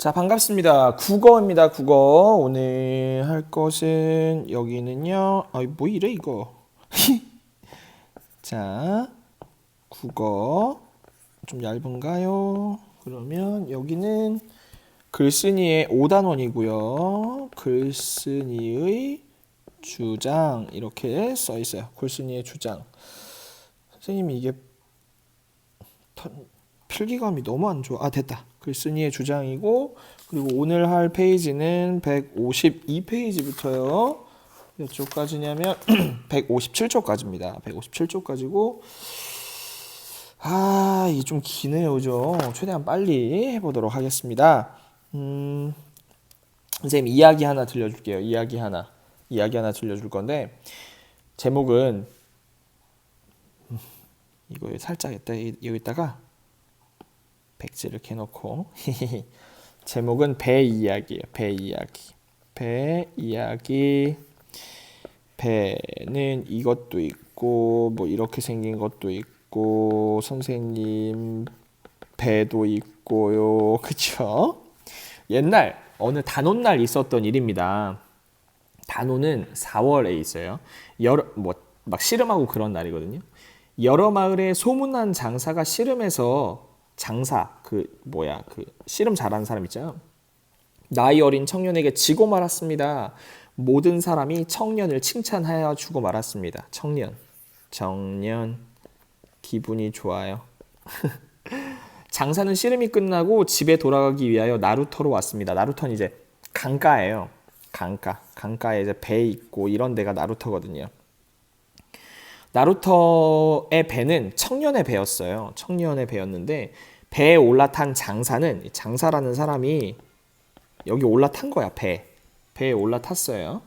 자, 반갑습니다. 국어입니다. 국어. 오늘 할 것은 여기는요. 아이, 뭐 이래 이거. 자, 국어. 좀 얇은가요? 그러면 여기는 글쓴이의 5단원이고요. 글쓴이의 주장 이렇게 써 있어요. 글쓴이의 주장. 선생님이 이게 턴- 필기감이 너무 안 좋아. 아, 됐다. 글쓴이의 주장이고 그리고 오늘 할 페이지는 152페이지부터요. 몇 쪽까지냐면 157쪽까지입니다. 157쪽까지고 아, 이게 좀 기네요. 좀 최대한 빨리 해 보도록 하겠습니다. 음. 선생님 이야기 하나 들려줄게요. 이야기 하나. 이야기 하나 들려줄 건데 제목은 음, 이거 살짝 여기다, 여기다가 백지를 이렇게 놓고 제목은 배 이야기예요. 배 이야기. 배 이야기. 배는 이것도 있고 뭐 이렇게 생긴 것도 있고 선생님 배도 있고요. 그쵸? 옛날 어느 단오날 있었던 일입니다. 단오는 4월에 있어요. 여러 뭐막 씨름하고 그런 날이거든요. 여러 마을에 소문난 장사가 씨름해서 장사 그 뭐야 그 씨름 잘하는 사람 있잖아요. 나이 어린 청년에게 지고 말았습니다. 모든 사람이 청년을 칭찬하여 주고 말았습니다. 청년, 청년, 기분이 좋아요. 장사는 씨름이 끝나고 집에 돌아가기 위하여 나루터로 왔습니다. 나루터는 이제 강가예요. 강가, 강가에 이제 배 있고 이런 데가 나루터거든요. 나루터의 배는 청년의 배였어요. 청년의 배였는데 배에 올라탄 장사는 장사라는 사람이 여기 올라탄 거야 배 배에 올라탔어요.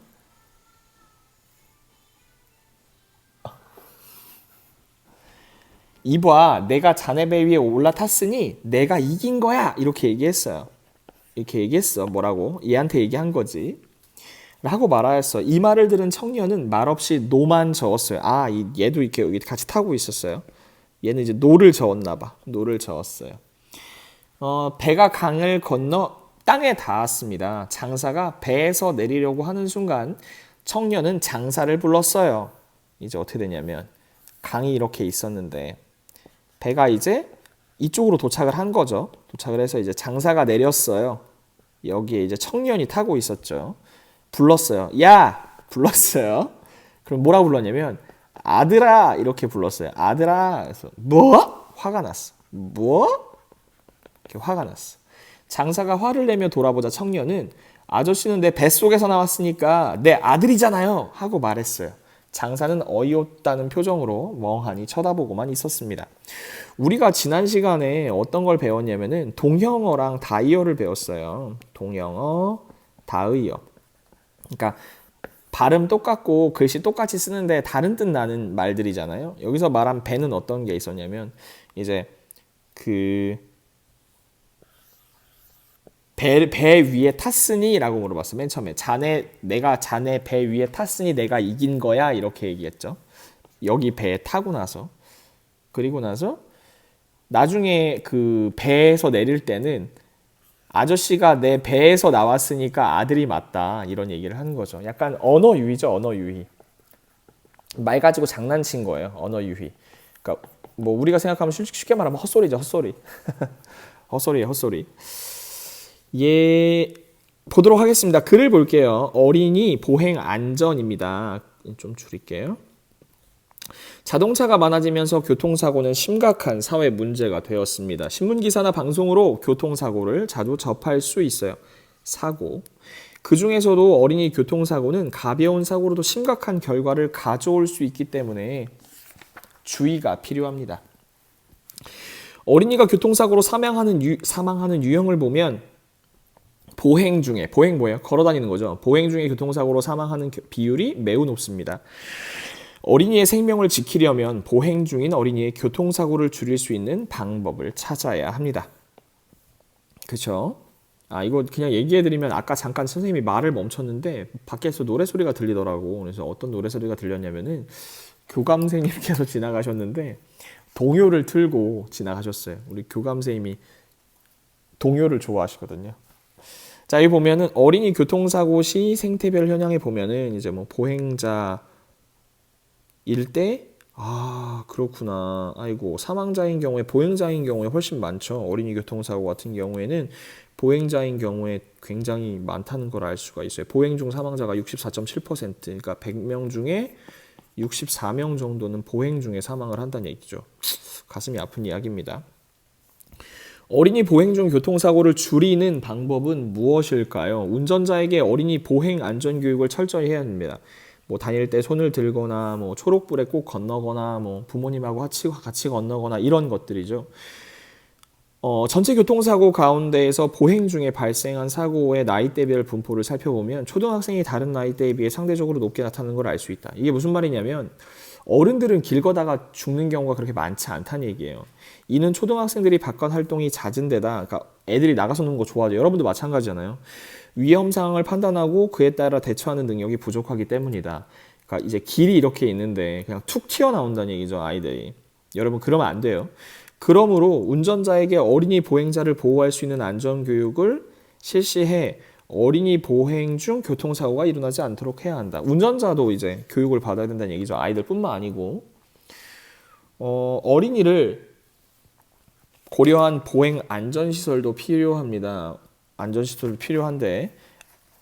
이봐 내가 자네 배 위에 올라탔으니 내가 이긴 거야 이렇게 얘기했어요. 이렇게 얘기했어 뭐라고 얘한테 얘기한 거지. 라고 말하였어. 이 말을 들은 청년은 말없이 노만 저었어요. 아, 이 얘도 이렇게 여기 같이 타고 있었어요. 얘는 이제 노를 저었나 봐. 노를 저었어요. 어, 배가 강을 건너 땅에 닿았습니다. 장사가 배에서 내리려고 하는 순간 청년은 장사를 불렀어요. 이제 어떻게 되냐면 강이 이렇게 있었는데 배가 이제 이쪽으로 도착을 한 거죠. 도착을 해서 이제 장사가 내렸어요. 여기에 이제 청년이 타고 있었죠. 불렀어요. 야! 불렀어요. 그럼 뭐라 불렀냐면 아들아 이렇게 불렀어요. 아들아. 그래서 뭐? 화가 났어. 뭐? 이렇게 화가 났어. 장사가 화를 내며 돌아보자 청년은 아저씨는 내 뱃속에서 나왔으니까 내 아들이잖아요 하고 말했어요. 장사는 어이없다는 표정으로 멍하니 쳐다보고만 있었습니다. 우리가 지난 시간에 어떤 걸 배웠냐면은 동형어랑 다이어를 배웠어요. 동형어, 다의어. 그러니까 발음 똑같고 글씨 똑같이 쓰는데 다른 뜻 나는 말들이잖아요. 여기서 말한 배는 어떤 게 있었냐면 이제 그 배, 배 위에 탔으니 라고 물어봤어. 맨 처음에 자네 내가 자네 배 위에 탔으니 내가 이긴 거야 이렇게 얘기했죠. 여기 배에 타고 나서 그리고 나서 나중에 그 배에서 내릴 때는 아저씨가 내 배에서 나왔으니까 아들이 맞다 이런 얘기를 하는 거죠. 약간 언어 유희죠, 언어 유희. 말 가지고 장난친 거예요, 언어 유희. 그러니까 뭐 우리가 생각하면 쉽게 말하면 헛소리죠, 헛소리. 헛소리예요, 헛소리. 예, 보도록 하겠습니다. 글을 볼게요. 어린이 보행 안전입니다. 좀 줄일게요. 자동차가 많아지면서 교통사고는 심각한 사회 문제가 되었습니다. 신문기사나 방송으로 교통사고를 자주 접할 수 있어요. 사고. 그 중에서도 어린이 교통사고는 가벼운 사고로도 심각한 결과를 가져올 수 있기 때문에 주의가 필요합니다. 어린이가 교통사고로 사망하는, 유, 사망하는 유형을 보면 보행 중에, 보행 뭐예요? 걸어 다니는 거죠. 보행 중에 교통사고로 사망하는 비율이 매우 높습니다. 어린이의 생명을 지키려면 보행 중인 어린이의 교통사고를 줄일 수 있는 방법을 찾아야 합니다. 그렇죠? 아 이거 그냥 얘기해드리면 아까 잠깐 선생님이 말을 멈췄는데 밖에서 노래 소리가 들리더라고. 그래서 어떤 노래 소리가 들렸냐면은 교감생님께서 지나가셨는데 동요를 틀고 지나가셨어요. 우리 교감생님이 동요를 좋아하시거든요. 자, 여기 보면은 어린이 교통사고 시 생태별 현황에 보면은 이제 뭐 보행자 일때 아, 그렇구나. 아이고, 사망자인 경우에 보행자인 경우에 훨씬 많죠. 어린이 교통사고 같은 경우에는 보행자인 경우에 굉장히 많다는 걸 알 수가 있어요. 보행 중 사망자가 64.7%, 그러니까 100명 중에 64명 정도는 보행 중에 사망을 한다는 얘기죠. 가슴이 아픈 이야기입니다. 어린이 보행 중 교통사고를 줄이는 방법은 무엇일까요? 운전자에게 어린이 보행 안전 교육을 철저히 해야 합니다. 뭐 다닐 때 손을 들거나 뭐 초록불에 꼭 건너거나 뭐 부모님하고 같이 같이 건너거나 이런 것들이죠. 어, 전체 교통사고 가운데에서 보행 중에 발생한 사고의 나이대별 분포를 살펴보면 초등학생이 다른 나이대에 비해 상대적으로 높게 나타나는 걸 알 수 있다. 이게 무슨 말이냐면 어른들은 길 걷다가 죽는 경우가 그렇게 많지 않다는 얘기예요. 이는 초등학생들이 바깥 활동이 잦은 데다 그러니까 애들이 나가서 노는 거 좋아하죠. 여러분도 마찬가지잖아요. 위험 상황을 판단하고 그에 따라 대처하는 능력이 부족하기 때문이다. 그러니까 이제 길이 이렇게 있는데 그냥 툭 튀어나온다는 얘기죠, 아이들이. 여러분 그러면 안 돼요. 그러므로 운전자에게 어린이 보행자를 보호할 수 있는 안전 교육을 실시해 어린이 보행 중 교통사고가 일어나지 않도록 해야 한다. 운전자도 이제 교육을 받아야 된다는 얘기죠. 아이들뿐만 아니고 어, 어린이를 고려한 보행 안전 시설도 필요합니다. 안전 시설도 필요한데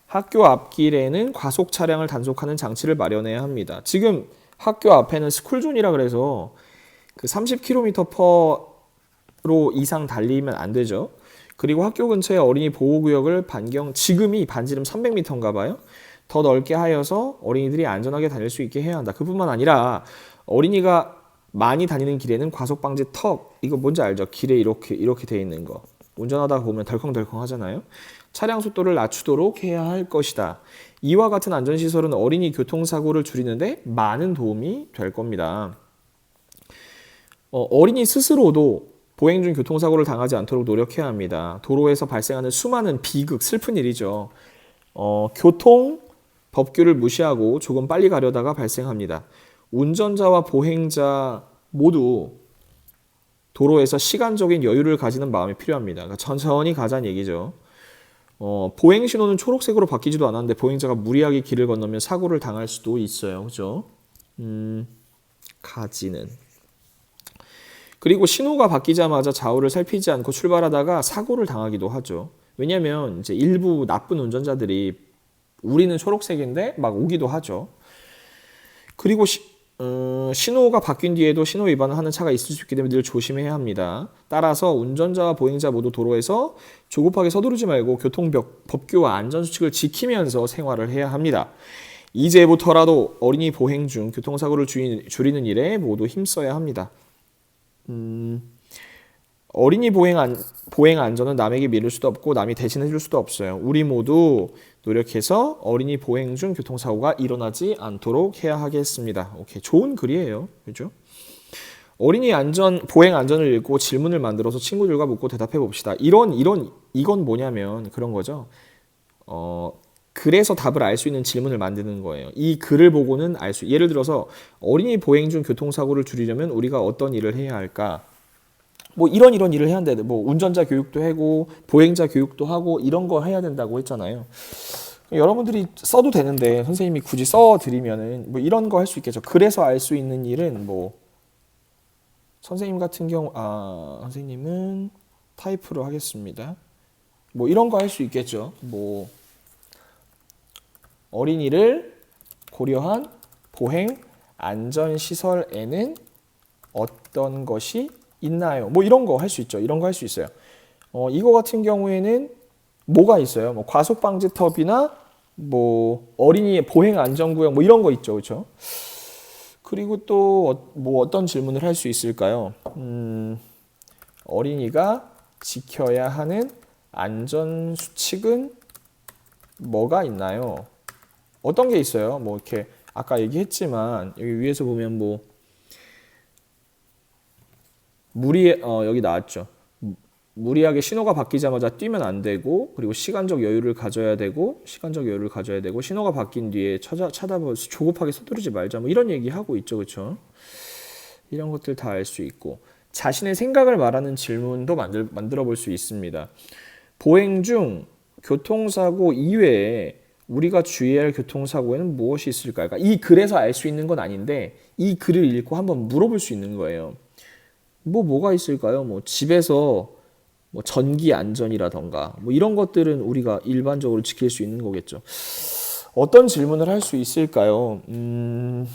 학교 앞길에는 과속 차량을 단속하는 장치를 마련해야 합니다. 지금 학교 앞에는 스쿨존이라 그래서 그 30km 로 이상 달리면 안 되죠. 그리고 학교 근처에 어린이 보호구역을 반경 지금이 반지름 300m인가 봐요. 더 넓게 하여서 어린이들이 안전하게 다닐 수 있게 해야 한다. 그뿐만 아니라 어린이가 많이 다니는 길에는 과속 방지 턱 이거 뭔지 알죠? 길에 이렇게 이렇게 돼 있는 거. 운전하다 보면 덜컹덜컹 하잖아요. 차량 속도를 낮추도록 해야 할 것이다. 이와 같은 안전 시설은 어린이 교통사고를 줄이는데 많은 도움이 될 겁니다. 어, 어린이 스스로도 보행 중 교통사고를 당하지 않도록 노력해야 합니다. 도로에서 발생하는 수많은 비극, 슬픈 일이죠. 어, 교통 법규를 무시하고 조금 빨리 가려다가 발생합니다. 운전자와 보행자 모두 도로에서 시간적인 여유를 가지는 마음이 필요합니다. 그러니까 천천히 가자는 얘기죠. 어, 보행 신호는 초록색으로 바뀌지도 않았는데 보행자가 무리하게 길을 건너면 사고를 당할 수도 있어요. 그죠? 음, 가지는. 그리고 신호가 바뀌자마자 좌우를 살피지 않고 출발하다가 사고를 당하기도 하죠. 왜냐하면 이제 일부 나쁜 운전자들이 우리는 초록색인데 막 오기도 하죠. 그리고 시, 어, 신호가 바뀐 뒤에도 신호 위반을 하는 차가 있을 수 있기 때문에 늘 조심해야 합니다. 따라서 운전자와 보행자 모두 도로에서 조급하게 서두르지 말고 교통 법규와 안전 수칙을 지키면서 생활을 해야 합니다. 이제부터라도 어린이 보행 중 교통사고를 줄이는 일에 모두 힘써야 합니다. 음, 어린이 보행 안, 보행 안전은 남에게 미룰 수도 없고 남이 대신해 줄 수도 없어요. 우리 모두 노력해서 어린이 보행 중 교통사고가 일어나지 않도록 해야 하겠습니다. 오케이. 좋은 글이에요. 그죠? 어린이 안전, 보행 안전을 읽고 질문을 만들어서 친구들과 묻고 대답해 봅시다. 이런, 이런, 이건 뭐냐면 그런 거죠. 어, 그래서 답을 알 수 있는 질문을 만드는 거예요. 이 글을 보고는 알 수, 예를 들어서 어린이 보행 중 교통사고를 줄이려면 우리가 어떤 일을 해야 할까? 뭐 이런 이런 일을 해야 한다. 뭐 운전자 교육도 하고 보행자 교육도 하고 이런 거 해야 된다고 했잖아요. 여러분들이 써도 되는데 선생님이 굳이 써 드리면은 뭐 이런 거 할 수 있겠죠. 그래서 알 수 있는 일은 뭐 선생님 같은 경우 아 선생님은 타이프로 하겠습니다. 뭐 이런 거 할 수 있겠죠. 뭐 어린이를 고려한 보행 안전 시설에는 어떤 것이 있나요? 뭐 이런 거 할 수 있죠. 이런 거 할 수 있어요. 어, 이거 같은 경우에는 뭐가 있어요? 뭐 과속 방지턱이나 뭐 어린이의 보행 안전 구역 뭐 이런 거 있죠. 그렇죠? 그리고 또 뭐 어떤 질문을 할 수 있을까요? 음, 어린이가 지켜야 하는 안전 수칙은 뭐가 있나요? 어떤 게 있어요? 뭐 이렇게 아까 얘기했지만 여기 위에서 보면 뭐 무리 어 여기 나왔죠. 무리하게 신호가 바뀌자마자 뛰면 안 되고 그리고 시간적 여유를 가져야 되고 시간적 여유를 가져야 되고 신호가 바뀐 뒤에 찾아 찾아보 조급하게 서두르지 말자 뭐 이런 얘기 하고 있죠 그렇죠 이런 것들 다 알 수 있고 자신의 생각을 말하는 질문도 만들 만들어 볼 수 있습니다 보행 중 교통사고 이외에 우리가 주의해야 할 교통사고에는 무엇이 있을까요? 그러니까 이 글에서 알 수 있는 건 아닌데 이 글을 읽고 한번 물어볼 수 있는 거예요. 뭐 뭐가 있을까요? 뭐 집에서 뭐 전기 안전이라던가 뭐 이런 것들은 우리가 일반적으로 지킬 수 있는 거겠죠. 어떤 질문을 할 수 있을까요? 음,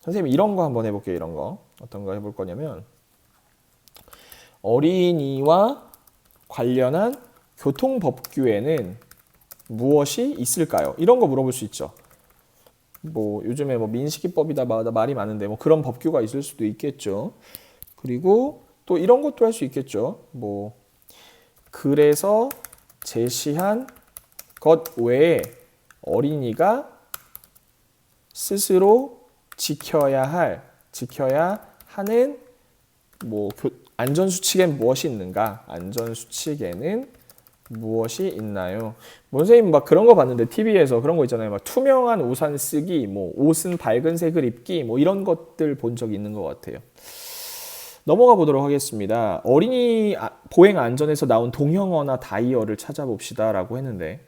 선생님 이런 거 한번 해볼게요. 이런 거 어떤 거 해볼 거냐면 어린이와 관련한 교통법규에는 무엇이 있을까요? 이런 거 물어볼 수 있죠. 뭐 요즘에 뭐 민식이법이다 마- 말이 많은데 뭐 그런 법규가 있을 수도 있겠죠. 그리고 또 이런 것도 할 수 있겠죠. 뭐 그래서 제시한 것 외에 어린이가 스스로 지켜야 할 지켜야 하는 뭐 교- 안전 수칙엔 무엇이 있는가? 안전 수칙에는 무엇이 있나요? 뭐 선생님 막 그런 거 봤는데 TV에서 그런 거 있잖아요. 막 투명한 우산 쓰기, 뭐 옷은 밝은 색을 입기, 뭐 이런 것들 본적 있는 것 같아요. 넘어가 보도록 하겠습니다. 어린이 아- 보행 안전에서 나온 동형어나 다이어를 찾아봅시다 라고 했는데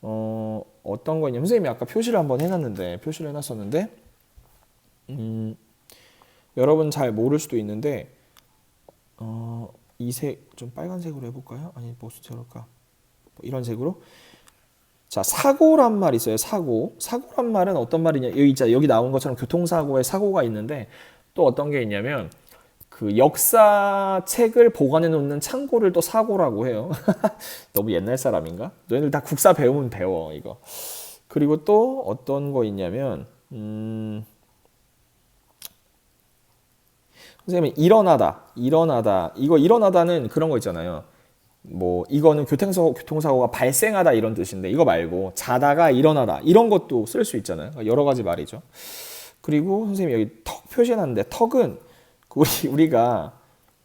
어, 어떤 거냐면 선생님이 아까 표시를 한번 해놨는데 표시를 해놨었는데 음, 여러분 잘 모를 수도 있는데 어, 이색 좀 빨간색으로 해볼까요? 아니 색일까? 뭐 이런 색으로 자 사고란 말 있어요. 사고 사고란 말은 어떤 말이냐? 여기 있자 여기 나온 것처럼 교통사고에 사고가 있는데 또 어떤 게 있냐면 그 역사 책을 보관해 놓는 창고를 또 사고라고 해요. 너무 옛날 사람인가? 너희들 다 국사 배우면 배워 이거. 그리고 또 어떤 거 있냐면 음, 선생님이 일어나다, 일어나다 이거 일어나다는 그런 거 있잖아요. 뭐 이거는 교통사고 교통사고가 발생하다 이런 뜻인데 이거 말고 자다가 일어나다 이런 것도 쓸 수 있잖아요. 여러 가지 말이죠. 그리고 선생님 여기 턱 표시해놨는데 턱은 그 우리 우리가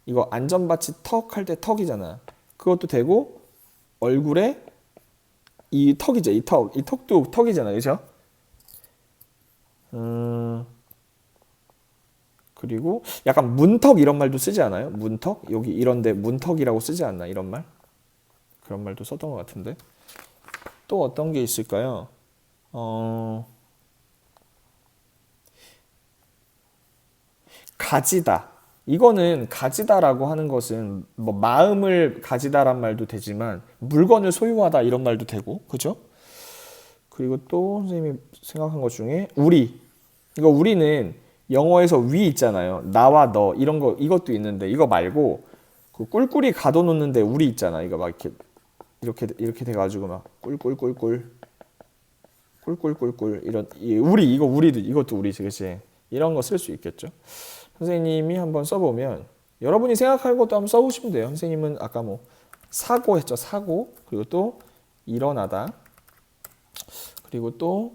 이거 안전바치 턱 할 때 턱이잖아. 그것도 되고 얼굴에 이 턱이죠. 이 턱, 이 턱도 턱이잖아, 그렇죠? 음 그리고 약간 문턱 이런 말도 쓰지 않아요? 문턱 여기 이런데 문턱이라고 쓰지 않나 이런 말? 그런 말도 썼던 것 같은데 또 어떤 게 있을까요? 어 가지다. 이거는 가지다라고 하는 것은 뭐 마음을 가지다란 말도 되지만 물건을 소유하다 이런 말도 되고 그죠? 그리고 또 선생님이 생각한 것 중에 우리. 이거 우리는 영어에서 위 있잖아요. 나와 너 이런 거 이것도 있는데 이거 말고 그 꿀꿀이 가둬놓는데 우리 있잖아. 이거 막 이렇게 이렇게 이렇게 돼가지고 막 꿀꿀꿀꿀 꿀꿀꿀꿀 이런 이 우리 이거 우리도 이것도 우리지 그치? 이런 거 쓸 수 있겠죠 선생님이 한번 써보면 여러분이 생각할 것도 한번 써보시면 돼요. 선생님은 아까 뭐 사고 했죠. 사고. 그리고 또 일어나다. 그리고 또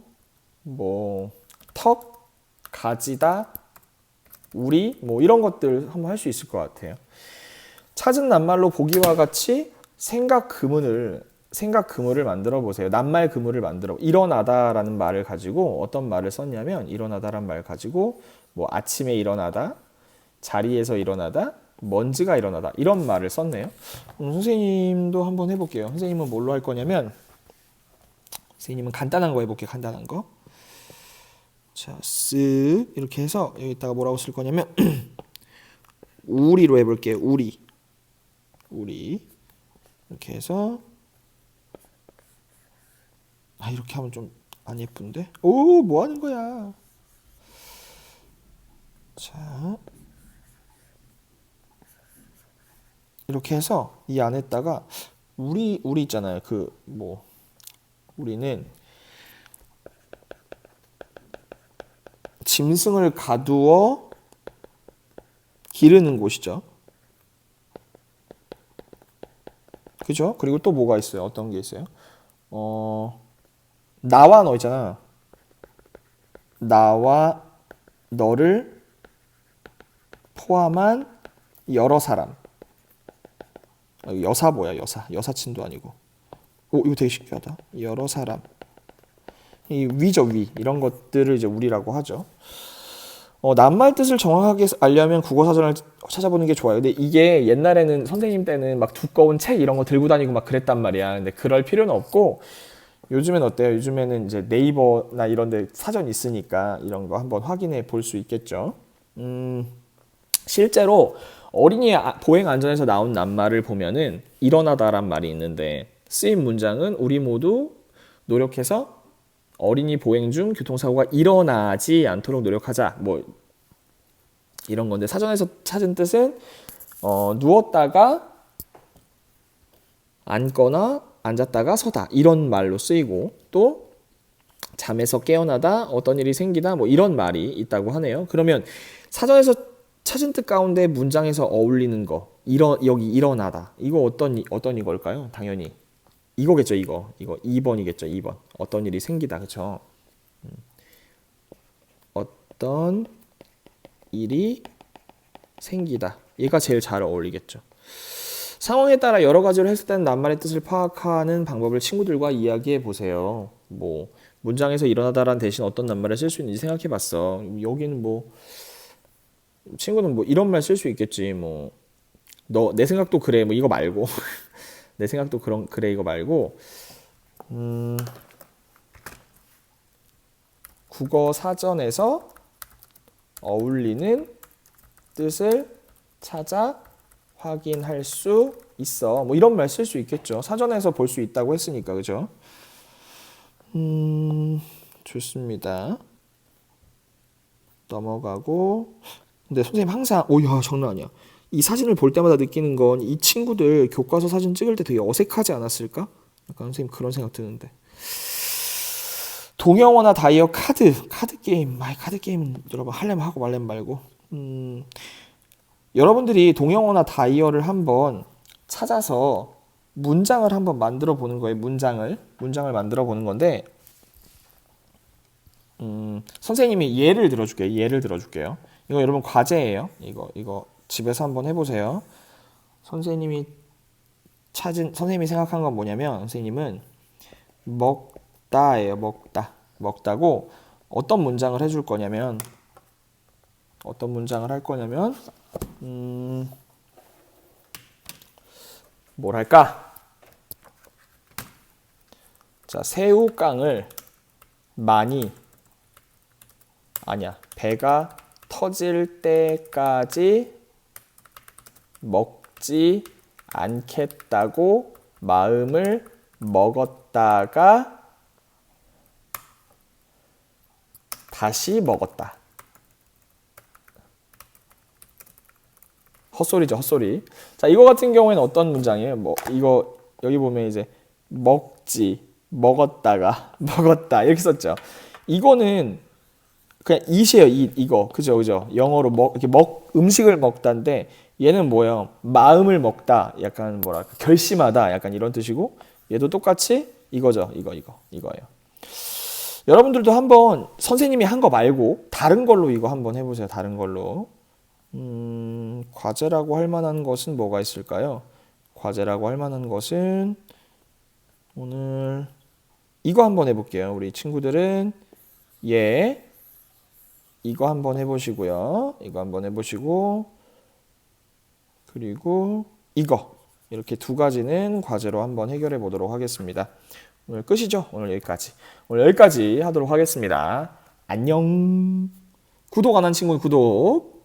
뭐 턱 가지다 우리 뭐 이런 것들 한번 할 수 있을 것 같아요. 찾은 낱말로 보기와 같이 생각 그문을 생각 그물을 만들어 보세요. 낱말 그물을 만들어 일어나다라는 말을 가지고 어떤 말을 썼냐면 일어나다란 말 가지고 뭐 아침에 일어나다, 자리에서 일어나다, 먼지가 일어나다 이런 말을 썼네요. 음, 선생님도 한번 해볼게요. 선생님은 뭘로 할 거냐면 선생님은 간단한 거 해볼게요. 간단한 거. 자, 쓱 이렇게 해서 여기다가 뭐라고 쓸 거냐면 우리로 해볼게요. 우리. 우리 이렇게 해서 아 이렇게 하면 좀 안 예쁜데 오 뭐 하는 거야 자 이렇게 해서 이 안에다가 우리 우리 있잖아요 그 뭐 우리는 짐승을 가두어 기르는 곳이죠. 그죠? 그리고 또 뭐가 있어요? 어떤 게 있어요? 어, 나와 너 있잖아. 나와 너를 포함한 여러 사람. 어, 여사 뭐야, 여사. 여사친도 아니고. 오, 이거 되게 신기하다. 여러 사람. 이 위죠, 위. 이런 것들을 이제 우리라고 하죠. 어, 낱말 뜻을 정확하게 알려면 국어 사전을 찾아보는 게 좋아요. 근데 이게 옛날에는 선생님 때는 막 두꺼운 책 이런 거 들고 다니고 막 그랬단 말이야. 근데 그럴 필요는 없고 요즘엔 어때요? 요즘에는 이제 네이버나 이런 데 사전 있으니까 이런 거 한번 확인해 볼 수 있겠죠. 음, 실제로 어린이 아- 보행 안전에서 나온 낱말을 보면은 일어나다란 말이 있는데 쓰인 문장은 우리 모두 노력해서 어린이 보행 중 교통사고가 일어나지 않도록 노력하자. 뭐 이런 건데 사전에서 찾은 뜻은 어, 누웠다가 앉거나 앉았다가 서다 이런 말로 쓰이고 또 잠에서 깨어나다 어떤 일이 생기다 뭐 이런 말이 있다고 하네요. 그러면 사전에서 찾은 뜻 가운데 문장에서 어울리는 거 일어 여기 일어나다. 이거 어떤 이- 어떤 이걸까요? 당연히 이거겠죠 이거. 이거 2번이겠죠 2번. 어떤 일이 생기다 그쵸? 음. 어떤 일이 생기다. 얘가 제일 잘 어울리겠죠. 상황에 따라 여러 가지로 해석되는 낱말의 뜻을 파악하는 방법을 친구들과 이야기해 보세요. 뭐 문장에서 일어나다란 대신 어떤 낱말을 쓸 수 있는지 생각해 봤어. 여기는 뭐 친구는 뭐 이런 말 쓸 수 있겠지 뭐. 너 내 생각도 그래 뭐 이거 말고. 내 생각도 그런 그래 이거 말고. 음. 국어 사전에서 어울리는 뜻을 찾아 확인할 수 있어. 뭐 이런 말 쓸 수 있겠죠. 사전에서 볼 수 있다고 했으니까 그죠? 음 좋습니다. 넘어가고 근데 선생님 항상 오야 장난 아니야. 이 사진을 볼 때마다 느끼는 건 이 친구들 교과서 사진 찍을 때 되게 어색하지 않았을까? 약간 선생님 그런 생각 드는데. 동영어나 다이어 카드 카드 게임 마이 카드 게임 여러분 하려면 하고 말려면 말고 음, 여러분들이 동영어나 다이어를 한번 찾아서 문장을 한번 만들어 보는 거예요 문장을 문장을 만들어 보는 건데 음, 선생님이 예를 들어줄게요. 예를 들어줄게요. 이거 여러분 과제예요. 이거 이거 집에서 한번 해보세요. 선생님이 찾은 선생님이 생각한 건 뭐냐면 선생님은 먹다예요. 먹다 먹다고 어떤 문장을 해줄 거냐면 어떤 문장을 할 거냐면 음, 뭘 할까? 자 새우깡을 많이 아니야. 배가 터질 때까지 먹지 않겠다고 마음을 먹었다가 다시 먹었다. 헛소리죠, 헛소리. 자, 이거 같은 경우에는 어떤 문장이에요? 뭐 이거 여기 보면 이제 먹지 먹었다가 먹었다 이렇게 썼죠. 이거는 그냥 이시에요 이 이거. 그죠 그죠. 영어로 먹 이렇게 먹 음식을 먹다인데 얘는 뭐예요? 마음을 먹다. 약간 뭐랄까 결심하다. 약간 이런 뜻이고 얘도 똑같이 이거죠 이거 이거 이거예요. 여러분들도 한번 선생님이 한 거 말고 다른 걸로 이거 한번 해보세요 다른 걸로. 음 과제라고 할 만한 것은 뭐가 있을까요? 과제라고 할 만한 것은 오늘 이거 한번 해볼게요. 우리 친구들은 예 이거 한번 해보시고요. 이거 한번 해보시고 그리고 이거 이렇게 두 가지는 과제로 한번 해결해 보도록 하겠습니다. 오늘 끝이죠? 오늘 여기까지. 오늘 여기까지 하도록 하겠습니다. 안녕. 구독 안 한 친구는 구독.